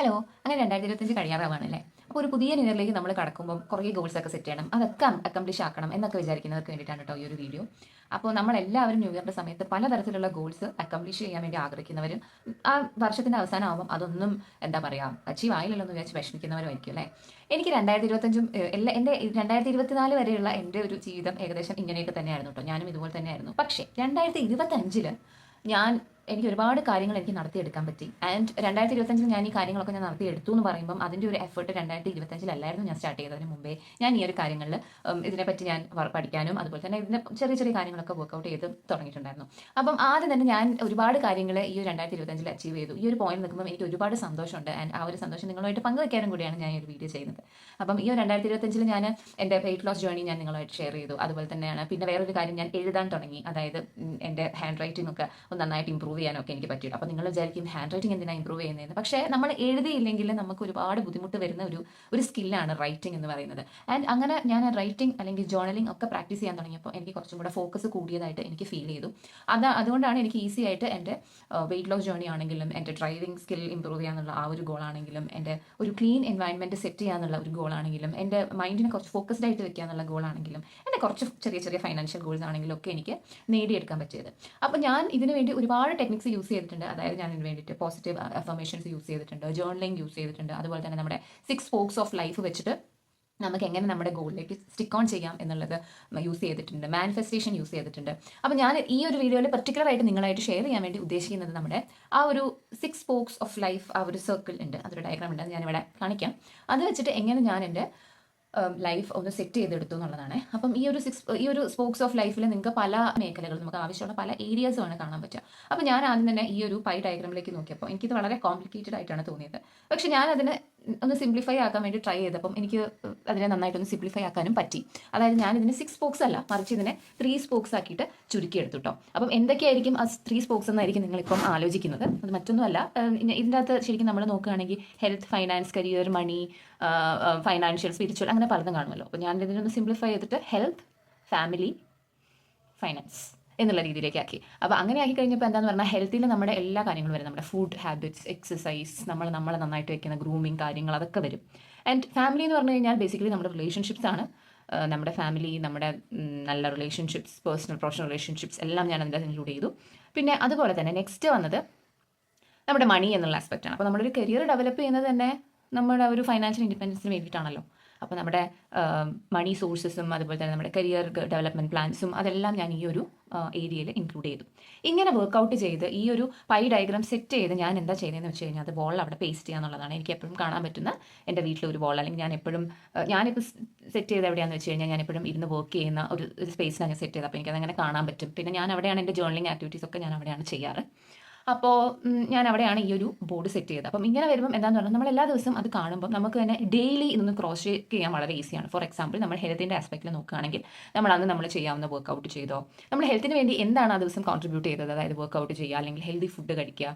Hello അങ്ങനെ രണ്ടായിരത്തി ഇരുപത്തഞ്ച് കഴിയാറാവാണല്ലേ? അപ്പോൾ ഒരു പുതിയ നിയറിലേക്ക് നമ്മൾ കടക്കുമ്പോൾ കുറേ ഗോൾസ് ഒക്കെ സെറ്റ് ചെയ്യണം. അതൊക്കെ അക്കംപ്ലിഷ് ആക്കണം എന്നൊക്കെ വിചാരിക്കുന്നവർക്ക് വേണ്ടിയിട്ടാണ് കേട്ടോ ഈ ഒരു വീഡിയോ അപ്പോൾ നമ്മൾ എല്ലാവരും ന്യൂ ഇയറിന്റെ സമയത്ത് പലതരത്തിലുള്ള ഗോൾസ് അക്കംപ്ലിഷ് ചെയ്യാൻ വേണ്ടി ആഗ്രഹിക്കുന്നവരും ആ വർഷത്തിന്റെ അവസാനം അതൊന്നും എന്താ പറയുക അച്ചീവ് ആയില്ലല്ലോ എന്ന് വിചാരിച്ച് വിഷമിക്കുന്നവരുമായിരിക്കും അല്ലേ? എനിക്ക് രണ്ടായിരത്തി ഇരുപത്തഞ്ചും എല്ലാ എന്റെ രണ്ടായിരത്തി ഇരുപത്തിനാല് വരെയുള്ള എന്റെ ഒരു ജീവിതം ഏകദേശം ഇങ്ങനെയൊക്കെ തന്നെയായിരുന്നു കേട്ടോ ഞാനും ഇതുപോലെ തന്നെയായിരുന്നു. പക്ഷേ രണ്ടായിരത്തി ഇരുപത്തഞ്ചിൽ ഞാൻ എനിക്ക് ഒരുപാട് കാര്യങ്ങൾ എനിക്ക് നടത്തിയെടുക്കാൻ പറ്റി. ആൻഡ് രണ്ടായിരത്തി ഇരുപത്തഞ്ചിൽ ഞാൻ ഈ കാര്യങ്ങളൊക്കെ ഞാൻ നടത്തിയെടുത്തു എന്ന് പറയുമ്പം അതിന്റെ ഒരു എഫേർട്ട് രണ്ടായിരത്തി ഇരുപത്തഞ്ചിലല്ലായിരുന്നു ഞാൻ സ്റ്റാർട്ട് ചെയ്തതിന് മുമ്പേ. ഞാൻ ഈ ഒരു കാര്യങ്ങളിൽ ഇതിനെപ്പറ്റി ഞാൻ പഠിക്കാനും അതുപോലെ തന്നെ ഇതിന്റെ ചെറിയ ചെറിയ കാര്യങ്ങളൊക്കെ വർക്കൗട്ട് ചെയ്ത് തുടങ്ങിയിട്ടുണ്ടായിരുന്നു. അപ്പം ആദ്യം തന്നെ ഞാൻ ഒരുപാട് കാര്യങ്ങൾ ഈ ഒരു രണ്ടായിരത്തി ഇരുപത്തഞ്ചിൽ അച്ചീവ് ചെയ്തു. ഈ ഒരു പോയിന്റ് നിൽക്കുമ്പോൾ എനിക്ക് ഒരുപാട് സന്തോഷമുണ്ട്. ആൻഡ് ആ ഒരു സന്തോഷം നിങ്ങളുമായിട്ട് പങ്കുവയ്ക്കാനും കൂടിയാണ് ഞാൻ ഈ ഒരു വീഡിയോ ചെയ്യുന്നത്. അപ്പം ഈ ഒരു രണ്ടായിരത്തി ഇരുപത്തഞ്ചിൽ ഞാൻ എന്റെ വെയിറ്റ് ലോസ് ജേർണി ഞാൻ നിങ്ങളുമായിട്ട് ഷെയർ ചെയ്തു. അതുപോലെ തന്നെയാണ് പിന്നെ വേറൊരു കാര്യം ഞാൻ എഴുതാൻ തുടങ്ങി. അതായത് എന്റെ ഹാൻഡ് റൈറ്റിംഗ് ഒക്കെ നന്നായിട്ട് ഇമ്പ്രൂവ് ചെയ്യാനൊക്കെ എനിക്ക് പറ്റിയിട്ടു അപ്പോൾ നിങ്ങൾ വിചാരിക്കും ഹാൻഡ് റൈറ്റിംഗ് എന്തിനാണ് ഇമ്പ്രൂവ് ചെയ്യുന്നതെന്ന്. പക്ഷേ നമ്മൾ എഴുതിയില്ലെങ്കിൽ നമുക്ക് ഒരുപാട് ബുദ്ധിമുട്ട് വരുന്ന ഒരു ഒരു സ്കില്ലാണ് റൈറ്റിംഗ് എന്ന് പറയുന്നത്. ആൻഡ് അങ്ങനെ ഞാൻ റൈറ്റിംഗ് അല്ലെങ്കിൽ ജേർണലിംഗ് ഒക്കെ പ്രാക്ടീസ് ചെയ്യാൻ തുടങ്ങിയപ്പോൾ എനിക്ക് കുറച്ചും കൂടെ ഫോക്കസ് കൂടിയതായിട്ട് എനിക്ക് ഫീൽ ചെയ്തു. അത് അതുകൊണ്ടാണ് എനിക്ക് ഈസി ആയിട്ട് എന്റെ വെയിറ്റ് ലോസ് ജേർണി ആണെങ്കിലും എന്റെ ഡ്രൈവിംഗ് സ്കിൽ ഇമ്പ്രൂവ് ചെയ്യാനുള്ള ആ ഒരു ഗോളാണെങ്കിലും എന്റെ ഒരു ക്ലീൻ എൻവയൺമെന്റ് സെറ്റ് ചെയ്യാനുള്ള ഒരു ഗോളാണെങ്കിലും എന്റെ മൈൻഡിനെ കുറച്ച് ഫോക്കസ്ഡ് ആയിട്ട് വെക്കാനുള്ള ഗോളാണെങ്കിലും എന്റെ കുറച്ച് ചെറിയ ചെറിയ ഫൈനാൻഷ്യൽ ഗോൾസ് ആണെങ്കിലും ഒക്കെ എനിക്ക് നേടിയെടുക്കാൻ പറ്റിയത്. അപ്പോൾ ഞാൻ ഇതിനു വേണ്ടി ഒരുപാട് ടെക്നിക്സ് യൂസ് ചെയ്തിട്ടുണ്ട്. അതായത് ഞാൻ ഇതിന് വേണ്ടിയിട്ട് പോസിറ്റീവ് അഫർമേഷൻസ് യൂസ് ചെയ്തിട്ടുണ്ട്. ജേർണലിംഗ് യൂസ് ചെയ്തിട്ടുണ്ട്. അതുപോലെ തന്നെ നമ്മുടെ സിക്സ് ഫോക്സ് ഓഫ് ലൈഫ് വെച്ചിട്ട് നമുക്ക് എങ്ങനെ നമ്മുടെ ഗോളിലേക്ക് സ്റ്റിക്ക് ഓൺ ചെയ്യാം എന്നുള്ളത് യൂസ് ചെയ്തിട്ടുണ്ട്. മാനിഫെസ്റ്റേഷൻ യൂസ് ചെയ്തിട്ടുണ്ട്. അപ്പോൾ ഞാൻ ഈ ഒരു വീഡിയോയിൽ പെർട്ടിക്കുലർ ആയിട്ട് നിങ്ങളായിട്ട് ഷെയർ ചെയ്യാൻ വേണ്ടി ഉദ്ദേശിക്കുന്നത് നമ്മുടെ ആ ഒരു സിക്സ് സ്പോക്സ് ഓഫ് ലൈഫ് ആ ഒരു സർക്കിൾ ഉണ്ട്. അതൊരു ഡയഗ്രാം ഉണ്ട്. അത് ഞാനിവിടെ കാണിക്കാം. അത് വെച്ചിട്ട് എങ്ങനെ ഞാൻ എന്റെ ലൈഫ് ഒന്ന് സെറ്റ് ചെയ്തെടുത്തു എന്നുള്ളതാണ്. അപ്പം ഈ ഒരു സിക്സ് ഈ ഒരു സ്പോക്സ് ഓഫ് ലൈഫിൽ നിങ്ങൾക്ക് പല മേഖലകൾ നമുക്ക് ആവശ്യമുള്ള പല ഏരിയാസുമാണ് കാണാൻ പറ്റുക. അപ്പം ഞാൻ ആദ്യം തന്നെ ഈ ഒരു പൈ ഡയഗ്രാമിലേക്ക് നോക്കിയപ്പോൾ എനിക്കിത് വളരെ കോംപ്ലിക്കേറ്റഡ് ആയിട്ടാണ് തോന്നിയത്. പക്ഷെ ഞാൻ അതിനെ ഒന്ന് സിംപ്ലിഫൈ ആക്കാൻ വേണ്ടി ട്രൈ ചെയ്തപ്പം എനിക്ക് അതിനെ നന്നായിട്ടൊന്ന് സിംപ്ലിഫൈ ആക്കാനും പറ്റി. അതായത് ഞാൻ ഇതിനെ സിക്സ് സ്പോക്സ് അല്ല മറിച്ച് ഇതിനെ ത്രീ സ്പോക്സ് ആക്കിയിട്ട് ചുരുക്കിയെടുത്തു കേട്ടോ അപ്പം എന്തൊക്കെയായിരിക്കും ആ ത്രീ സ്പോക്സ് എന്നായിരിക്കും നിങ്ങളിപ്പം ആലോചിക്കുന്നത്. അത് മറ്റൊന്നുമല്ല ഇതിന്റെ അകത്ത് ശരിക്കും നമ്മൾ നോക്കുകയാണെങ്കിൽ health finance career money financial spiritual അങ്ങനെ പലതും കാണുമല്ലോ. അപ്പോൾ ഞാൻ ഇതിനൊന്ന് സിംപ്ലിഫൈ ചെയ്തിട്ട് ഹെൽത്ത് ഫാമിലി ഫൈനാൻസ് എന്നുള്ള രീതിയിലേക്ക് ആക്കി അപ്പോൾ അങ്ങനെ ആക്കി കഴിഞ്ഞപ്പോൾ എന്താണെന്ന് പറഞ്ഞാൽ ഹെൽത്തിൽ നമ്മുടെ എല്ലാ കാര്യങ്ങളും വരും. നമ്മുടെ ഫുഡ് ഹാബിറ്റ്സ് എക്സസൈസ് നമ്മൾ നമ്മളെ നന്നായിട്ട് വെക്കുന്ന ഗ്രൂമിങ് കാര്യങ്ങൾ അതൊക്കെ വരും. ആൻഡ് ഫാമിലി എന്ന് പറഞ്ഞു കഴിഞ്ഞാൽ ബേസിക്കലി നമ്മുടെ റിലേഷൻഷിപ്സ് ആണ്. നമ്മുടെ ഫാമിലി നമ്മുടെ നല്ല റിലേഷൻഷിപ്സ് പേഴ്സണൽ പ്രൊഫഷണൽ റിലേഷൻഷിപ്സ് എല്ലാം ഞാൻ അതിന്റെ ഇൻക്ലൂഡ് ചെയ്തു. പിന്നെ അതുപോലെ തന്നെ നെക്സ്റ്റ് വന്നത് നമ്മുടെ മണി എന്നുള്ള ആസ്പെക്റ്റ് ആണ്. അപ്പോൾ നമ്മളൊരു കരിയർ ഡെവലപ്പ് ചെയ്യുന്നത് തന്നെ നമ്മുടെ ഒരു ഫൈനാൻഷ്യൽ ഇൻഡിപെൻഡൻസിന് വേണ്ടിയിട്ടാണല്ലോ. അപ്പോൾ നമ്മുടെ മണി സോഴ്സസും അതുപോലെ തന്നെ നമ്മുടെ കരിയർ ഡെവലപ്മെന്റ് പ്ലാൻസും അതെല്ലാം ഞാൻ ഈ ഒരു ഏരിയയിൽ ഇൻക്ലൂഡ് ചെയ്തു. ഇങ്ങനെ വർക്ക്ഔട്ട് ചെയ്ത് ഈ ഒരു പൈ ഡയഗ്രാം സെറ്റ് ചെയ്ത് ഞാൻ എന്താ ചെയ്യുന്നതെന്ന് വെച്ച് കഴിഞ്ഞാൽ അത് വാൾ അവിടെ പേസ്റ്റ് ചെയ്യുക എന്നുള്ളതാണ്. എനിക്ക് എപ്പോഴും കാണാൻ പറ്റുന്ന എന്റെ വീട്ടിലെ ഒരു വോൾ അല്ലെങ്കിൽ ഞാൻ എപ്പോഴും ഞാനിപ്പോൾ സെറ്റ് ചെയ്ത് എവിടെയാണെന്ന് വെച്ച് കഴിഞ്ഞാൽ ഞാൻ എപ്പോഴും ഇരുന്ന് വർക്ക് ചെയ്യുന്ന ഒരു ഒരു ഞാൻ സെറ്റ് ചെയ്തത്. അപ്പോൾ എനിക്കതങ്ങനെ കാണാൻ പറ്റും. പിന്നെ ഞാൻ അവിടെയാണ് എന്റെ ജേർണലിംഗ് ആക്ടിവിറ്റീസ് ഒക്കെ ഞാൻ അവിടെയാണ് ചെയ്യാറ്. അപ്പോൾ ഞാൻ അവിടെയാണ് ഈ ഒരു ബോർഡ് സെറ്റ് ചെയ്തത്. അപ്പം ഇങ്ങനെ വരുമ്പോൾ എന്താന്ന് പറഞ്ഞാൽ നമ്മൾ എല്ലാ ദിവസവും അത് കാണുമ്പോൾ നമുക്ക് തന്നെ ഡെയിലി ഇതൊന്ന് ക്രോസ് ചെയ്യാൻ വളരെ ഈസിയാണ് ഫോർ എക്സാമ്പിൾ നമ്മൾ ഹെൽത്തിന്റെ ആസ്പെക്റ്റിൽ നോക്കുകയാണെങ്കിൽ നമ്മൾ അന്ന് നമ്മൾ ചെയ്യാവുന്ന വർക്കൗട്ട് ചെയ്തോ നമ്മൾ ഹെൽത്തിന് വേണ്ടി എന്താണ് ആ ദിവസം കോൺട്രിബ്യൂട്ട് ചെയ്തത്? അതായത് വർക്കൗട്ട് ചെയ്യുക അല്ലെങ്കിൽ ഹെൽത്തി ഫുഡ് കഴിക്കുക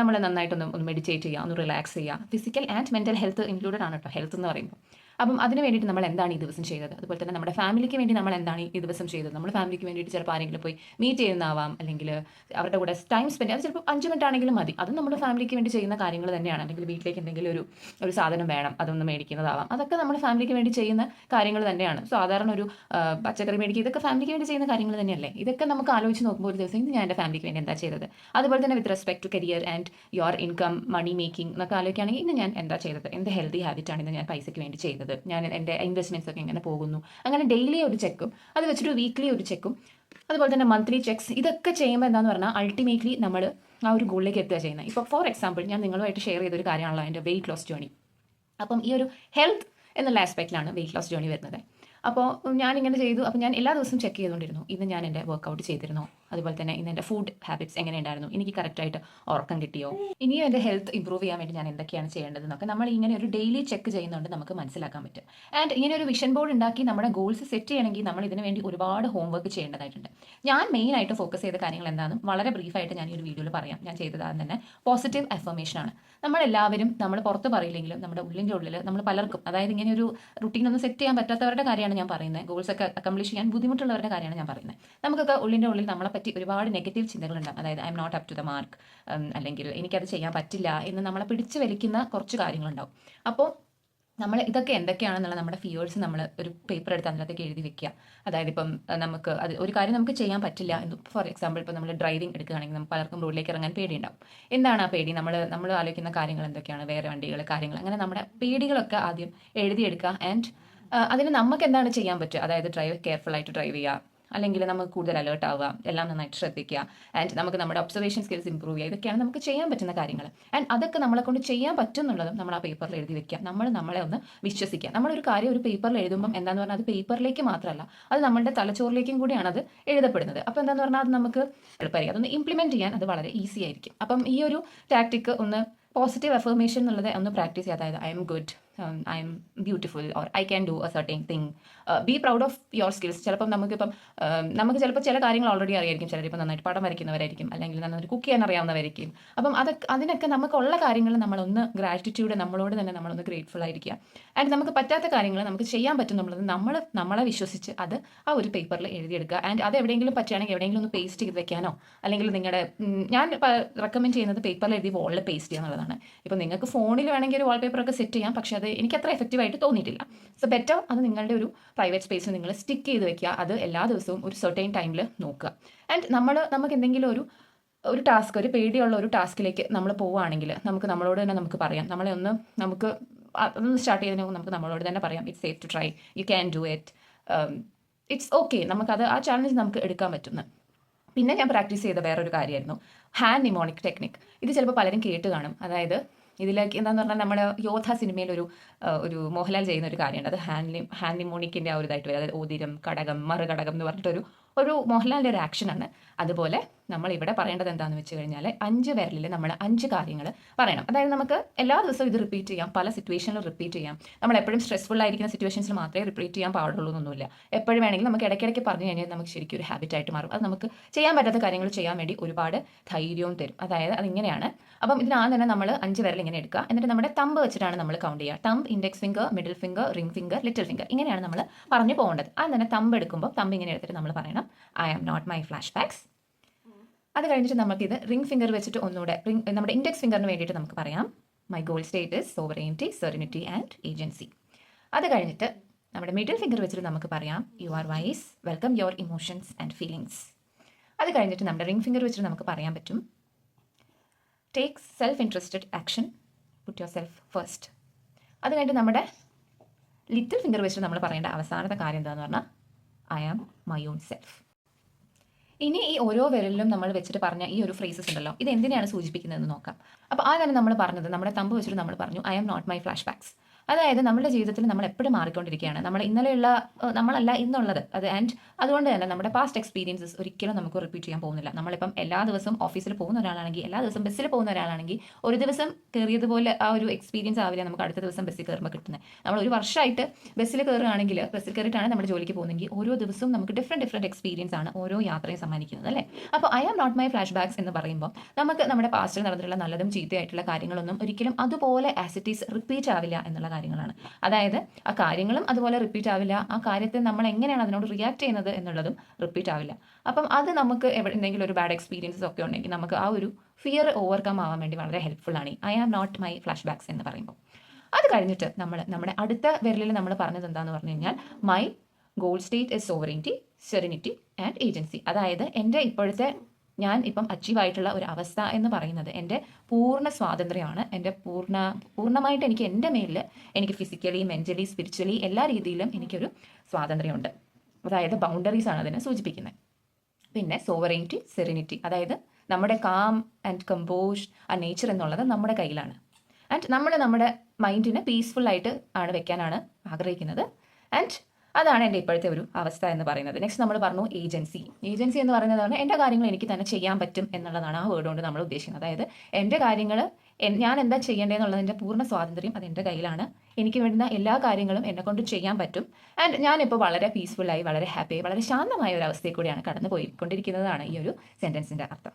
നമ്മൾ നന്നായിട്ടൊന്ന് ഒന്ന് മെഡിറ്റേറ്റ് ചെയ്യുക ഒന്ന് റിലാക്സ് ചെയ്യുക. Physical and mental health included ആണ് കേട്ടോ ഹെൽത്ത് എന്ന് പറയുമ്പോൾ അപ്പം അതിന് വേണ്ടിയിട്ട് നമ്മൾ എന്താണ് ഈ ദിവസം ചെയ്തത്? അതുപോലെ തന്നെ നമ്മുടെ ഫാമിലിക്ക് വേണ്ടി നമ്മൾ എന്താണ് ഈ ദിവസം ചെയ്തത്? നമ്മൾ ഫാമിലിക്ക് വേണ്ടിയിട്ട് ചിലപ്പോൾ ആരെങ്കിലും പോയി മീറ്റ് ചെയ്യുന്നതാവാം. അല്ലെങ്കിൽ അവരുടെ കൂടെ ടൈം സ്പെൻഡ് ചെയ്യാം. ചിലപ്പോൾ അഞ്ച് മിനിറ്റ് ആണെങ്കിലും മതി. അതും നമ്മുടെ ഫാമിലിക്ക് വേണ്ടി ചെയ്യുന്ന കാര്യങ്ങൾ തന്നെയാണ്. അല്ലെങ്കിൽ വീട്ടിലേക്ക് എന്തെങ്കിലും ഒരു ഒരു സാധനം വേണം. അതൊന്ന് മേടിക്കുന്നതാവാം. അതൊക്കെ നമ്മുടെ ഫാമിലിക്ക് വേണ്ടി ചെയ്യുന്ന കാര്യങ്ങൾ തന്നെയാണ്. സാധാരണ ഒരു പച്ചക്കറി മേടിക്കുക ഇതൊക്കെ ഫാമിലിക്ക് വേണ്ടി ചെയ്യുന്ന കാര്യങ്ങൾ തന്നെയല്ലേ? ഇതൊക്കെ നമുക്ക് ആലോചിച്ച് നോക്കുമ്പോൾ ഒരു ദിവസം ഇന്ന് ഞാൻ എന്റെ ഫാമിലിക്ക് വേണ്ടി എന്താ ചെയ്തത്? അതുപോലെ തന്നെ with respect to career and your income money making എന്നൊക്കെ ആലോചിക്കുകയാണെങ്കിൽ ഇന്ന് ഞാൻ എന്താ ചെയ്തത്? എന്ത് ഹെൽത്തി ഹാബിറ്റാണ് ഇന്ന് ഞാൻ പൈസയ്ക്ക് വേണ്ടി ചെയ്തത്? ഞാൻ എന്റെ ഇൻവെസ്റ്റ്മെന്റ്സ് ഒക്കെ എങ്ങനെ പോകുന്നു. അങ്ങനെ ഡെയിലി ഒരു ചെക്കും അത് വെച്ചിട്ട് വീക്ക്ലി ഒരു ചെക്കും അതുപോലെ തന്നെ മന്ത്ലി ചെക്സ് ഇതൊക്കെ ചെയ്യുമ്പോൾ എന്താന്ന് പറഞ്ഞാൽ അൾട്ടിമേറ്റ്ലി നമ്മൾ ആ ഒരു ഗോളിലേക്ക് എത്തുക ചെയ്യുന്നത്. ഇപ്പോൾ ഫോർ എക്സാമ്പിൾ ഞാൻ നിങ്ങളുമായിട്ട് ഷെയർ ചെയ്തൊരു കാര്യമാണല്ലോ എന്റെ വെയിറ്റ് ലോസ് ജേണി അപ്പം ഈ ഒരു ഹെൽത്ത് എന്നുള്ള ആസ്പെക്റ്റിലാണ് വെയിറ്റ് ലോസ് ജേണി വരുന്നത്. അപ്പോൾ ഞാൻ ഇങ്ങനെ ചെയ്തു. അപ്പോൾ ഞാൻ എല്ലാ ദിവസവും ചെക്ക് ചെയ്തുകൊണ്ടിരുന്നു. ഇന്ന് ഞാൻ എന്റെ വർക്കൗട്ട് ചെയ്തിരുന്നു? അതുപോലെ തന്നെ ഇന്ന് എന്റെ ഫുഡ് ഹാബിറ്റ്സ് എങ്ങനെ ഉണ്ടായിരുന്നു എനിക്ക് കറക്റ്റായിട്ട് ഉറക്കം കിട്ടിയോ? ഇനിയും എന്റെ ഹെൽത്ത് ഇമ്പ്രൂവ് ചെയ്യാൻ വേണ്ടി ഞാൻ എന്തൊക്കെയാണ് ചെയ്യേണ്ടതെന്നൊക്കെ നമ്മൾ ഇങ്ങനെ ഒരു ഡെയിലി ചെക്ക് ചെയ്യുന്നതുകൊണ്ട് നമുക്ക് മനസ്സിലാക്കാൻ പറ്റും. ആൻഡ് ഇങ്ങനെ ഒരു വിഷൻ ബോർഡ് ഉണ്ടാക്കി നമ്മുടെ ഗോൾസ് സെറ്റ് ചെയ്യണമെങ്കിൽ നമ്മൾ ഇതിന് വേണ്ടി ഒരുപാട് ഹോംവർക്ക് ചെയ്യേണ്ടതായിട്ടുണ്ട്. ഞാൻ മെയിനായിട്ട് ഫോക്കസ് ചെയ്ത കാര്യങ്ങൾ എന്താണെന്ന് വളരെ ബ്രീഫായിട്ട് ഞാൻ ഈ ഒരു വീഡിയോയിൽ പറയാം. ഞാൻ ചെയ്തതാണ് തന്നെ പോസിറ്റീവ് അഫർമേഷൻ ആണ്. നമ്മളെല്ലാവരും നമ്മൾ പുറത്ത് പറയില്ലെങ്കിലും നമ്മുടെ ഉള്ളിന്റെ ഉള്ളിൽ നമ്മൾ പലർക്കും അതായത് ഇങ്ങനെ ഒരു റുട്ടീൻ ഒന്നും സെറ്റ് ചെയ്യാൻ പറ്റാത്തവരുടെ കാര്യമാണ് ഞാൻ പറയുന്നത്. ഗോൾസ് ഒക്കെ അക്കംപ്ലിഷ് ചെയ്യാൻ ബുദ്ധിമുട്ടുള്ളവരുടെ കാര്യമാണ് ഞാൻ പറയുന്നത്. നമുക്കൊക്കെ ഉള്ളിന്റെ ഉള്ളിൽ നമ്മളെ പറ്റി ഒരുപാട് നെഗറ്റീവ് ചിന്തകളുണ്ടാകും അതായത് I'm not up to the mark അല്ലെങ്കിൽ എനിക്കത് ചെയ്യാൻ പറ്റില്ല എന്ന് നമ്മളെ പിടിച്ചു വലിക്കുന്ന കുറച്ച് കാര്യങ്ങളുണ്ടാവും. അപ്പോൾ നമ്മൾ ഇതൊക്കെ എന്തൊക്കെയാണെന്നുള്ള നമ്മുടെ ഫിയേഴ്സ് നമ്മൾ ഒരു പേപ്പർ എടുത്ത് അതിനകത്തേക്ക് എഴുതി വെക്കുക. അതായത് ഇപ്പം നമുക്ക് അത് ഒരു കാര്യം നമുക്ക് ചെയ്യാൻ പറ്റില്ല എന്ന് ഫോർ എക്സാമ്പിൾ ഇപ്പം നമ്മൾ ഡ്രൈവിംഗ് എടുക്കുകയാണെങ്കിൽ നമുക്ക് പലർക്കും റോഡിലേക്ക് ഇറങ്ങാൻ പേടിയുണ്ടാവും. എന്താണ് ആ പേടി? നമ്മൾ നമ്മൾ ആലോചിക്കുന്ന കാര്യങ്ങൾ എന്തൊക്കെയാണ്? വേറെ വണ്ടികൾ കാര്യങ്ങൾ അങ്ങനെ നമ്മുടെ പേടികളൊക്കെ ആദ്യം എഴുതിയെടുക്കുക. ആൻഡ് അതിന് നമുക്ക് എന്താണ് ചെയ്യാൻ പറ്റുക? അതായത് ഡ്രൈവ് കെയർഫുൾ ആയിട്ട് ഡ്രൈവ് ചെയ്യുക. അല്ലെങ്കിൽ നമുക്ക് കൂടുതൽ അലേർട്ട് ആവുക എല്ലാം നന്നായിട്ട് ശ്രദ്ധിക്കുക ആൻഡ് നമുക്ക് നമ്മുടെ ഒബ്സർവേഷൻ സ്കിൽസ് ഇമ്പ്രൂവ് ചെയ്യുക. ഇതൊക്കെയാണ് നമുക്ക് ചെയ്യാൻ പറ്റുന്ന കാര്യങ്ങൾ. ആൻഡ് അതൊക്കെ നമ്മളെ കൊണ്ട് ചെയ്യാൻ പറ്റും എന്നുള്ളതും നമ്മൾ ആ പേപ്പറിൽ എഴുതി വെക്കുക. നമ്മൾ നമ്മളെ ഒന്ന് വിശ്വസിക്കുക. നമ്മളൊരു കാര്യം ഒരു പേപ്പറിൽ എഴുതുമ്പം എന്താന്ന് പറഞ്ഞാൽ അത് പേപ്പറിലേക്ക് മാത്രമല്ല അത് നമ്മുടെ തലച്ചോറിലേക്കും കൂടിയാണ് അത് എഴുതപ്പെടുന്നത്. അപ്പോൾ എന്താന്ന് പറഞ്ഞാൽ അത് നമുക്ക് എളുപ്പമായിരിക്കും. അതൊന്ന് ഇംപ്ലിമെന്റ് ചെയ്യാൻ അത് വളരെ ഈസി ആയിരിക്കും. അപ്പം ഈ ഒരു ടാക്ടിക്ക് ഒന്ന് പോസിറ്റീവ് അഫർമേഷൻ എന്നുള്ളത് ഒന്ന് പ്രാക്ടീസ് ചെയ്യുക. അതായത് I'm good I'm beautiful or I can do a certain thing be proud of your skills ചിലപ്പം നമുക്കിപ്പം um, നമുക്ക് ചിലപ്പോൾ ചില കാര്യങ്ങൾ ഓൾറെഡി അറിയായിരിക്കും. ചിലരിപ്പോൾ നന്നായിട്ട് പടം വരയ്ക്കുന്നവരായിരിക്കും. അല്ലെങ്കിൽ നന്നായിട്ട് കുക്ക് ചെയ്യാൻ അറിയാവുന്നവരായിരിക്കും. അപ്പം അതൊക്കെ അതിനൊക്കെ നമുക്കുള്ള കാര്യങ്ങൾ നമ്മളൊന്ന് ഗ്രാറ്റിറ്റ്യൂഡ് നമ്മളോട് തന്നെ നമ്മളൊന്ന് ഗ്രേറ്റ്ഫുൾ ആയിരിക്കുക. ആൻഡ് നമുക്ക് പറ്റാത്ത കാര്യങ്ങൾ നമുക്ക് ചെയ്യാൻ പറ്റും എന്നുള്ളത് നമ്മൾ നമ്മളെ വിശ്വസിച്ച് അത് ആ ഒരു പേപ്പറിൽ എഴുതിയെടുക്കുക. ആൻഡ് അത് എവിടെയെങ്കിലും പറ്റുകയാണെങ്കിൽ എവിടെയെങ്കിലും ഒന്ന് പേസ്റ്റ് ചെയ്ത് വെക്കാനോ അല്ലെങ്കിൽ നിങ്ങളുടെ ഞാൻ റെക്കമെൻഡ് ചെയ്യുന്നത് പേപ്പറിൽ എഴുതി വോളിൽ പേസ്റ്റ് ചെയ്യുക എന്നുള്ളതാണ്. ഇപ്പോൾ നിങ്ങൾക്ക് ഫോണിൽ വേണമെങ്കിൽ ഒരു വാൾപേപ്പറൊക്കെ സെറ്റ് ചെയ്യാം. പക്ഷേ അത് എനിക്ക് അത്ര എഫക്റ്റീവ് ആയിട്ട് തോന്നിയിട്ടില്ല. സോ ബെറ്റർ അത് നിങ്ങളുടെ ഒരു പ്രൈവറ്റ് സ്പേസിൽ നിങ്ങൾ സ്റ്റിക്ക് ചെയ്ത് വെക്കുക. അത് എല്ലാ ദിവസവും ഒരു സെർട്ടൈൻ ടൈമിൽ നോക്കുക. ആൻഡ് നമ്മൾ നമുക്ക് എന്തെങ്കിലും ഒരു ഒരു ടാസ്ക് ഒരു പേടിയുള്ള ഒരു ടാസ്കിലേക്ക് നമ്മൾ പോവുകയാണെങ്കിൽ നമുക്ക് നമ്മളോട് തന്നെ നമുക്ക് പറയാം. നമ്മളെ ഒന്ന് നമുക്ക് അതൊന്ന് സ്റ്റാർട്ട് ചെയ്യുന്നതിന് മുമ്പ് നമുക്ക് നമ്മളോട് തന്നെ പറയാം. It's safe to try you can do it it's okay നമുക്കത് ആ ചാലഞ്ച് നമുക്ക് എടുക്കാൻ പറ്റുന്നു. പിന്നെ ഞാൻ പ്രാക്ടീസ് ചെയ്ത വേറൊരു കാര്യമായിരുന്നു. ഹാൻഡ് നിമോണിക് ടെക്നിക് ഇത് ചിലപ്പോൾ പലരും കേട്ട് കാണും. അതായത് ഇതിലേക്ക് എന്താന്ന് പറഞ്ഞാൽ നമ്മുടെ യോധ സിനിമയിൽ ഒരു ഒരു മോഹൻലാൽ ചെയ്യുന്ന ഒരു കാര്യമുണ്ട്. അത് ഹാൻലി ഹാൻഡ് നിമോണിക്കിന്റെ ആ ഒരു ഇതായിട്ട് വരും. അതായത് ഓതിരം കടകം മറുകടകം എന്ന് പറഞ്ഞിട്ടൊരു ഒരു മോഹൻലാലിന്റെ ഒരു ആക്ഷനാണ്. അതുപോലെ നമ്മൾ ഇവിടെ പറയേണ്ടത് എന്താണെന്ന് വെച്ച് കഴിഞ്ഞാൽ അഞ്ച് വിരലിൽ നമ്മൾ അഞ്ച് കാര്യങ്ങൾ പറയണം. അതായത് നമുക്ക് എല്ലാ ദിവസവും ഇത് റിപ്പീറ്റ് ചെയ്യാം പല സിറ്റുവേഷനിലും റിപ്പീറ്റ് ചെയ്യാം. നമ്മൾ എപ്പോഴും സ്ട്രെസ്ഫുൾ ആയിരിക്കുന്ന സിറ്റുവേഷൻസിൽ മാത്രമേ റിപ്പീറ്റ് ചെയ്യാൻ പാടുള്ളൂ എന്നൊന്നുമില്ല. എപ്പോഴും വേണമെങ്കിലും നമുക്ക് ഇടയ്ക്കിടയ്ക്ക് പറഞ്ഞു കഴിഞ്ഞാൽ നമുക്ക് ശരിക്കും ഒരു ഹാബിറ്റായിട്ട് മാറും. അത് നമുക്ക് ചെയ്യാൻ പറ്റാത്ത കാര്യങ്ങൾ ചെയ്യാൻ വേണ്ടി ഒരുപാട് ധൈര്യവും തരും. അതായത് അതിങ്ങനെയാണ്. അപ്പം ഇതിനാദ്യം തന്നെ നമ്മൾ അഞ്ച് വിരൽ ഇങ്ങനെ എടുക്കുക. എന്നിട്ട് നമ്മുടെ തമ്പ് വെച്ചിട്ടാണ് നമ്മൾ കൗണ്ട് ചെയ്യുക. Thumb index finger middle finger ring finger little finger ഇങ്ങനെയാണ് നമ്മൾ പറഞ്ഞു പോകേണ്ടത്. അത് തന്നെ തമ്പ് എടുക്കുമ്പോൾ തമ്പ് ഇങ്ങനെ എടുത്തിട്ട് നമ്മൾ പറയണം I am not my flashbacks അത് കഴിഞ്ഞിട്ട് നമുക്കിത് റിംഗ് ഫിംഗർ വെച്ചിട്ട് ഒന്നുകൂടെ റിംഗ് നമ്മുടെ ഇൻഡെക്സ് ഫിംഗറിന് വേണ്ടിയിട്ട് നമുക്ക് പറയാം. My goal state is sovereignty serenity and agency അത് കഴിഞ്ഞിട്ട് നമ്മുടെ മിഡിൽ ഫിംഗർ വെച്ചിട്ട് നമുക്ക് പറയാം you are wise welcome your emotions and feelings അത് കഴിഞ്ഞിട്ട് നമ്മുടെ റിംഗ് ഫിംഗർ വെച്ചിട്ട് നമുക്ക് പറയാൻ പറ്റും take self interested action put yourself first അത് കഴിഞ്ഞിട്ട് നമ്മുടെ ലിറ്റിൽ ഫിംഗർ വെച്ചിട്ട് നമ്മൾ പറയേണ്ട അവസാനത്തെ കാര്യം എന്താണെന്ന് പറഞ്ഞാൽ I am my own self ഇനി ഈ ഓരോ വിരലിലും നമ്മൾ വെച്ചിട്ട് പറഞ്ഞ ഈ ഒരു ഫ്രേസസ് ഉണ്ടല്ലോ ഇത് എന്തിനാണ് സൂചിപ്പിക്കുന്നതെന്ന് നോക്കാം. അപ്പോൾ ആ തന്നെ നമ്മൾ പറഞ്ഞത് നമ്മുടെ തമ്പ് വെച്ചിട്ട് നമ്മൾ പറഞ്ഞു I'm not my flashbacks അതായത് നമ്മുടെ ജീവിതത്തിൽ നമ്മൾ എപ്പോഴും മാറിക്കൊണ്ടിരിക്കുകയാണ്. നമ്മൾ ഇന്നലെയുള്ള നമ്മളല്ല ഇന്നുള്ളത്. അത് ആൻഡ് അതുകൊണ്ട് തന്നെ നമ്മുടെ പാസ്റ്റ് എക്സ്പീരിയൻസസ് ഒരിക്കലും നമുക്ക് റിപ്പീറ്റ് ചെയ്യാൻ പോകുന്നില്ല. നമ്മളിപ്പം എല്ലാ ദിവസവും ഓഫീസിൽ പോകുന്ന ഒരാളാണെങ്കിൽ എല്ലാ ദിവസവും ബസ്സിൽ പോകുന്ന ഒരാളാണെങ്കിൽ ഒരു ദിവസം കയറിയതുപോലെ ആ ഒരു എക്സ്പീരിയൻസ് ആവില്ല നമുക്ക് അടുത്ത ദിവസം ബസ്സിൽ കയറുമ്പോൾ കിട്ടുന്നത്. നമ്മൾ ഒരു വർഷമായിട്ട് ബസ്സിൽ കയറുകയാണെങ്കിൽ ബസ്സിൽ കയറിയിട്ടാണ് നമ്മുടെ ജോലിക്ക് പോകുന്നതെങ്കിൽ ഓരോ ദിവസവും നമുക്ക് ഡിഫറെന്റ് ഡിഫറെന്റ് എക്സ്പീരിയൻസ് ആണ് ഓരോ യാത്രയും സമ്മാനിക്കുന്നത് അല്ലേ? അപ്പോൾ I am not my flashbacks എന്ന് പറയുമ്പോൾ നമുക്ക് നമ്മുടെ പാസ്റ്റിൽ നടന്നിട്ടുള്ള നല്ലതും ചീത്തയായിട്ടുള്ള കാര്യങ്ങളൊന്നും ഒരിക്കലും അതുപോലെ ആസിറ്റീസ് റിപ്പീറ്റ് ആവില്ല എന്നുള്ള കാര്യങ്ങളാണ്. അതായത് ആ കാര്യങ്ങളും അതുപോലെ റിപ്പീറ്റ് ആവില്ല. ആ കാര്യത്തെ നമ്മൾ എങ്ങനെയാണ് അതിനോട് റിയാക്ട് ചെയ്യുന്നത് എന്നുള്ളതും റിപ്പീറ്റ് ആവില്ല. അപ്പം അത് നമുക്ക് എന്തെങ്കിലും ഒരു ബാഡ് എക്സ്പീരിയൻസസ് ഒക്കെ ഉണ്ടെങ്കിൽ നമുക്ക് ആ ഒരു ഫിയർ ഓവർകം ആവാൻ വേണ്ടി വളരെ ഹെൽപ്ഫുൾ ആണ്. I am not my flashbacks എന്ന് പറയുമ്പോൾ. അത് കഴിഞ്ഞിട്ട് നമ്മൾ നമ്മുടെ അടുത്ത വിരലിൽ നമ്മൾ പറഞ്ഞത് എന്താന്ന് പറഞ്ഞു കഴിഞ്ഞാൽ my goal state is sovereignty serenity and agency അതായത് എന്റെ ഇപ്പോഴത്തെ ഞാൻ ഇപ്പം അച്ചീവ് ആയിട്ടുള്ള ഒരു അവസ്ഥ എന്ന് പറയുന്നത് എന്റെ പൂർണ സ്വാതന്ത്ര്യമാണ്. എന്റെ പൂർണ പൂർണമായിട്ട് എനിക്ക് എന്റെ മേലിൽ എനിക്ക് ഫിസിക്കലി മെന്റലി സ്പിരിച്വലി എല്ലാ രീതിയിലും എനിക്കൊരു സ്വാതന്ത്ര്യമുണ്ട്. അതായത് ബൗണ്ടറീസ് ആണ് അതിനെ സൂചിപ്പിക്കുന്നത് പിന്നെ സോവറൈനിറ്റി സെറിനിറ്റി അതായത് നമ്മുടെ കാം ആൻഡ് കമ്പോസ് ആ നേച്ചർ എന്നുള്ളത് നമ്മുടെ കയ്യിലാണ്. ആൻഡ് നമ്മൾ നമ്മുടെ മൈൻഡിനെ പീസ്ഫുൾ ആയിട്ട് ആണ് വെക്കാനാണ് ആഗ്രഹിക്കുന്നത്. ആൻഡ് അതാണ് എന്റെ ഇപ്പോഴത്തെ ഒരു അവസ്ഥ എന്ന് പറയുന്നത്. നെക്സ്റ്റ് നമ്മൾ പറഞ്ഞു ഏജൻസി ഏജൻസി എന്ന് പറയുന്നതാണ് എന്റെ കാര്യങ്ങൾ എനിക്ക് തന്നെ ചെയ്യാൻ പറ്റും എന്നുള്ളതാണ് ആ വേർഡ് കൊണ്ട് നമ്മൾ ഉദ്ദേശിക്കുന്നത്. അതായത് എന്റെ കാര്യങ്ങൾ ഞാൻ എന്താ ചെയ്യേണ്ടതെന്നുള്ളതിന്റെ പൂർണ സ്വാതന്ത്ര്യം അത് എന്റെ കയ്യിലാണ്. എനിക്ക് വേണ്ടുന്ന എല്ലാ കാര്യങ്ങളും എന്നെ കൊണ്ട് ചെയ്യാൻ പറ്റും. ആൻഡ് ഞാനിപ്പോൾ വളരെ പീസ്ഫുള്ളായി വളരെ ഹാപ്പിയായി വളരെ ശാന്തമായ ഒരു അവസ്ഥയിൽ കൂടിയാണ് കടന്നു പോയിക്കൊണ്ടിരിക്കുന്നതാണ് ഈ ഒരു സെന്റൻസിന്റെ അർത്ഥം.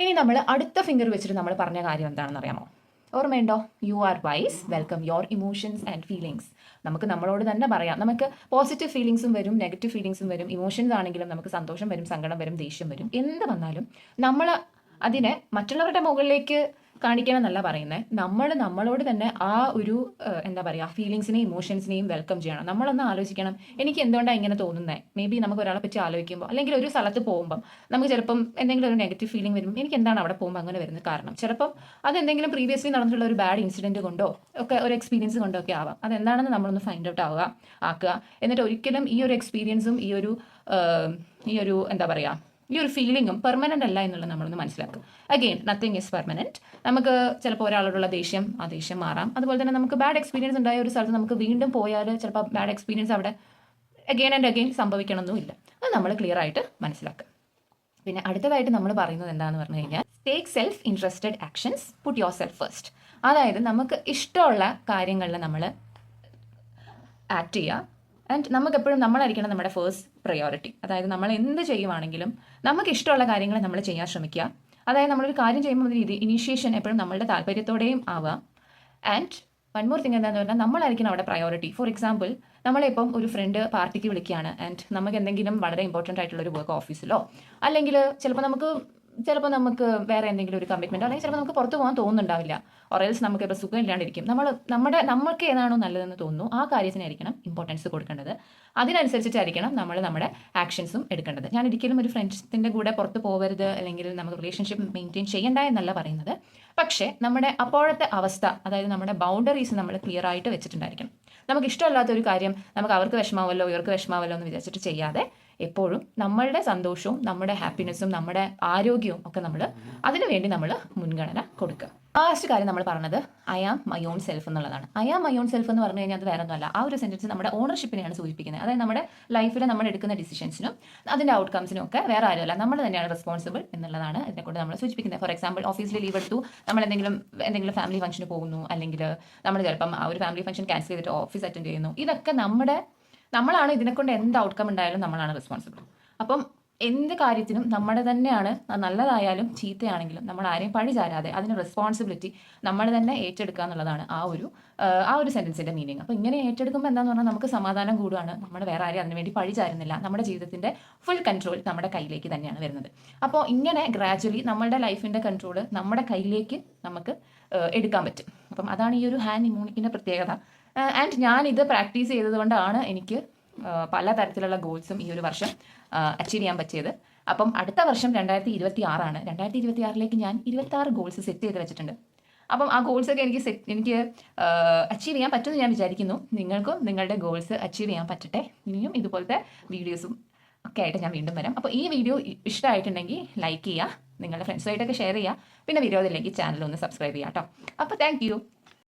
ഇനി നമ്മൾ അടുത്ത ഫിംഗർ വെച്ചിട്ട് നമ്മൾ പറഞ്ഞ കാര്യം എന്താണെന്ന് അറിയാമോ? ഓർമ്മയുണ്ടോ? You are wise welcome your emotions and feelings നമുക്ക് നമ്മളോട് തന്നെ പറയാം. നമുക്ക് പോസിറ്റീവ് ഫീലിങ്സും വരും നെഗറ്റീവ് ഫീലിങ്സും വരും. ഇമോഷൻസ് ആണെങ്കിലും നമുക്ക് സന്തോഷം വരും സങ്കടം വരും ദേഷ്യം വരും. എന്ത് വന്നാലും നമ്മൾ അതിനെ മറ്റുള്ളവരുടെ മുകളിലേക്ക് കാണിക്കണം എന്നല്ല പറയുന്നത് നമ്മൾ നമ്മളോട് തന്നെ ആ ഒരു എന്താ പറയുക ഫീലിങ്സിനെയും ഇമോഷൻസിനെയും വെൽക്കം ചെയ്യണം. നമ്മളൊന്ന് ആലോചിക്കണം എനിക്ക് എന്തുകൊണ്ടാണ് ഇങ്ങനെ തോന്നുന്നത് മേ ബി നമുക്ക് ഒരാളെ പറ്റി ആലോചിക്കുമ്പോൾ അല്ലെങ്കിൽ ഒരു സ്ഥലത്ത് പോകുമ്പോൾ നമുക്ക് ചിലപ്പം എന്തെങ്കിലും ഒരു നെഗറ്റീവ് ഫീലിംഗ് വരും എനിക്ക് എന്താണ് അവിടെ പോകുമ്പോൾ അങ്ങനെ വരുന്നത് കാരണം? ചിലപ്പം അത് എന്തെങ്കിലും പ്രീവിയസ്ലി നടന്നിട്ടുള്ള ഒരു ബാഡ് ഇൻസിഡന്റ് കൊണ്ടോ ഒക്കെ ഒരു എക്സ്പീരിയൻസ് കൊണ്ടോ ഒക്കെ ആവാം. അതെന്താണെന്ന് നമ്മളൊന്ന് ഫൈൻഡ് ഔട്ട് ആവുക ആക്കുക. എന്നിട്ട് ഒരിക്കലും ഈ ഒരു എക്സ്പീരിയൻസും ഈ ഒരു ഈ ഒരു എന്താ പറയുക ഈ ഒരു ഫീലിംഗും പെർമനന്റ് അല്ല എന്നുള്ളത് നമ്മളൊന്ന് മനസ്സിലാക്കും അഗെയിൻ നത്തിങ് ഈസ് പെർമനന്റ് നമുക്ക് ചിലപ്പോൾ ഒരാളോടുള്ള ദേഷ്യം ആ ദേഷ്യം മാറാം. അതുപോലെ തന്നെ നമുക്ക് ബാഡ് എക്സ്പീരിയൻസ് ഉണ്ടായ ഒരു സ്ഥലത്ത് നമുക്ക് വീണ്ടും പോയാൽ ചിലപ്പോൾ ബാഡ് എക്സ്പീരിയൻസ് അവിടെ അഗെയിൻ ആൻഡ് അഗെയിൻ സംഭവിക്കണമെന്നുമില്ല. അത് നമ്മൾ ക്ലിയർ ആയിട്ട് മനസ്സിലാക്കുക. പിന്നെ അടുത്തതായിട്ട് നമ്മൾ പറയുന്നത് എന്താന്ന് പറഞ്ഞു കഴിഞ്ഞാൽ take self interested actions put yourself first അതായത് നമുക്ക് ഇഷ്ടമുള്ള കാര്യങ്ങളിൽ നമ്മൾ ആക്ട് ചെയ്യുക. ആൻഡ് നമുക്ക് എപ്പോഴും നമ്മളായിരിക്കണം നമ്മുടെ ഫേസ്റ്റ് പ്രയോറിറ്റി അതായത് നമ്മൾ എന്ത് ചെയ്യുവാണെങ്കിലും നമുക്ക് ഇഷ്ടമുള്ള കാര്യങ്ങൾ നമ്മൾ ചെയ്യാൻ ശ്രമിക്കുക. അതായത് നമ്മളൊരു കാര്യം ചെയ്യുമ്പോൾ രീതി ഇനീഷ്യേഷൻ എപ്പോഴും നമ്മളുടെ താല്പര്യത്തോടെയും ആവാം ആൻഡ് വൺ മോർ തിങ് എന്താന്ന് പറഞ്ഞാൽ നമ്മളായിരിക്കണം അവിടെ പ്രയോറിറ്റി ഫോർ എക്സാമ്പിൾ നമ്മളിപ്പം ഒരു ഫ്രണ്ട് പാർട്ടിക്ക് വിളിക്കുകയാണ്. ആൻഡ് നമുക്ക് എന്തെങ്കിലും വളരെ ഇമ്പോർട്ടന്റ് ആയിട്ടുള്ള ഒരു വർക്ക് ഓഫീസിലോ അല്ലെങ്കിൽ ചിലപ്പോൾ നമുക്ക് ചിലപ്പോൾ നമുക്ക് വേറെ എന്തെങ്കിലും ഒരു കമ്മിറ്റ്മെന്റ് അല്ലെങ്കിൽ ചിലപ്പോൾ നമുക്ക് പുറത്ത് പോകാൻ തോന്നുന്നുണ്ടാവില്ല. ഒറേൽസ് നമുക്ക് ഇപ്പോൾ സുഖം ഇല്ലാണ്ടിരിക്കും. നമ്മൾ നമ്മുടെ നമുക്ക് ഏതാണോ നല്ലതെന്ന് തോന്നുന്നു. ആ കാര്യത്തിനായിരിക്കണം ഇമ്പോർട്ടൻസ് കൊടുക്കേണ്ടത്. അതിനനുസരിച്ചിട്ടായിരിക്കണം നമ്മൾ നമ്മുടെ ആക്ഷൻസും എടുക്കേണ്ടത്. ഞാൻ ഒരിക്കലും ഒരു ഫ്രണ്ട്സിന്റെ കൂടെ പുറത്ത് പോകരുത് അല്ലെങ്കിൽ നമുക്ക് റിലേഷൻഷിപ്പ് മെയിന്റെയിൻ ചെയ്യണ്ട എന്നല്ല പറയുന്നത്. പക്ഷേ നമ്മുടെ അപ്പോഴത്തെ അവസ്ഥ അതായത് നമ്മുടെ ബൗണ്ടറീസ് നമ്മൾ ക്ലിയർ ആയിട്ട് വെച്ചിട്ടുണ്ടായിരിക്കണം. നമുക്ക് ഇഷ്ടമല്ലാത്ത ഒരു കാര്യം നമുക്ക് അവർക്ക് വിഷമാവല്ലോ ഇവർക്ക് വിഷമാവല്ലോ എന്ന് വിചാരിച്ചിട്ട് ചെയ്യാതെ എപ്പോഴും നമ്മളുടെ സന്തോഷവും നമ്മുടെ ഹാപ്പിനെസ്സും നമ്മുടെ ആരോഗ്യവും ഒക്കെ നമ്മൾ അതിനു വേണ്ടി നമ്മൾ മുൻഗണന കൊടുക്കുക. ലാസ്റ്റ് കാര്യം നമ്മൾ പറഞ്ഞത് I am my own self എന്നുള്ളതാണ്. I am my own self എന്ന് പറഞ്ഞു കഴിഞ്ഞാൽ അത് വേറെ ഒന്നുമല്ല. ആ ഒരു സെന്റൻസ് നമ്മുടെ ഓണർഷിപ്പിനെയാണ് സൂചിപ്പിക്കുന്നത്. അതായത് നമ്മുടെ ലൈഫിൽ നമ്മൾ എടുക്കുന്ന ഡിസിഷൻസിനും അതിന്റെ ഔട്ട്കംസിനും ഒക്കെ വേറെ ആരുമല്ല. നമ്മൾ തന്നെയാണ് റെസ്പോൺസിബിൾ എന്നുള്ളതാണ് ഇതിനെക്കൊണ്ട് നമ്മൾ സൂചിപ്പിക്കുന്നത്. ഫോർ എക്സാമ്പിൾ ഓഫീസിൽ ലീവ് എടുത്തു നമ്മൾ എന്തെങ്കിലും എന്തെങ്കിലും ഫാമിലി ഫംഗ്ഷന് പോകുന്നു. അല്ലെങ്കിൽ നമ്മൾ ചിലപ്പം ആ ഒരു ഫാമിലി ഫംഗ്ഷൻ ക്യാൻസൽ ചെയ്തിട്ട് ഓഫീസ് അറ്റൻഡ് ചെയ്യുന്നു. ഇതൊക്കെ നമ്മുടെ നമ്മളാണ് ഇതിനെക്കൊണ്ട് എന്ത് ഔട്ട്കം ഉണ്ടായാലും നമ്മളാണ് റെസ്പോൺസിബിൾ അപ്പം എന്ത് കാര്യത്തിനും നമ്മുടെ തന്നെയാണ് നല്ലതായാലും ചീത്തയാണെങ്കിലും നമ്മൾ ആരെയും പഴി ചാരാതെ അതിന് റെസ്പോൺസിബിലിറ്റി നമ്മൾ തന്നെ ഏറ്റെടുക്കുക എന്നുള്ളതാണ് ആ ഒരു ആ, ഒരു സെന്റൻസിന്റെ മീനിങ് അപ്പോൾ ഇങ്ങനെ ഏറ്റെടുക്കുമ്പോൾ എന്താണെന്ന് പറഞ്ഞാൽ നമുക്ക് സമാധാനം കൂടുകയാണ് നമ്മൾ വേറെ ആരെയും അതിനുവേണ്ടി പഴി ചാരുന്നില്ല നമ്മുടെ ജീവിതത്തിന്റെ ഫുൾ കൺട്രോൾ നമ്മുടെ കയ്യിലേക്ക് തന്നെയാണ് വരുന്നത്. അപ്പോൾ ഇങ്ങനെ ഗ്രാജ്വലി നമ്മളുടെ ലൈഫിന്റെ കൺട്രോൾ നമ്മുടെ കയ്യിലേക്ക് നമുക്ക് എടുക്കാൻ പറ്റും. അപ്പം അതാണ് ഈ ഒരു ഹാൻഡ് ഇമ്മ്യൂണിറ്റിന്റെ പ്രത്യേകത. ആൻഡ് ഞാൻ ഇത് പ്രാക്ടീസ് ചെയ്തതുകൊണ്ടാണ് എനിക്ക് ആ, പല തരത്തിലുള്ള ഗോൾസും ഈ ഒരു വർഷം അച്ചീവ് ചെയ്യാൻ പറ്റിയത്. അപ്പം അടുത്ത വർഷം രണ്ടായിരത്തി ഇരുപത്തി ആറാണ് രണ്ടായിരത്തി ഇരുപത്തി ആറിലേക്ക് ഞാൻ ഇരുപത്തി ആറ് ഗോൾസ് സെറ്റ് ചെയ്ത് വെച്ചിട്ടുണ്ട്. അപ്പം ആ ഗോൾസൊക്കെ എനിക്ക് സെറ്റ് എനിക്ക് അച്ചീവ് ചെയ്യാൻ പറ്റുമെന്ന് ഞാൻ വിചാരിക്കുന്നു. നിങ്ങൾക്കും നിങ്ങളുടെ ഗോൾസ് അച്ചീവ് ചെയ്യാൻ പറ്റട്ടെ. ഇനിയും ഇതുപോലത്തെ വീഡിയോസും ഒക്കെ ആയിട്ട് ഞാൻ വീണ്ടും വരാം. അപ്പോൾ ഈ വീഡിയോ ഇഷ്ടമായിട്ടുണ്ടെങ്കിൽ ലൈക്ക് ചെയ്യുക. നിങ്ങളുടെ ഫ്രണ്ട്സുമായിട്ടൊക്കെ ഷെയർ ചെയ്യുക. പിന്നെ വിരോധമില്ലെങ്കിൽ ചാനൽ ഒന്ന് സബ്സ്ക്രൈബ് ചെയ്യാം കേട്ടോ അപ്പോൾ താങ്ക് യു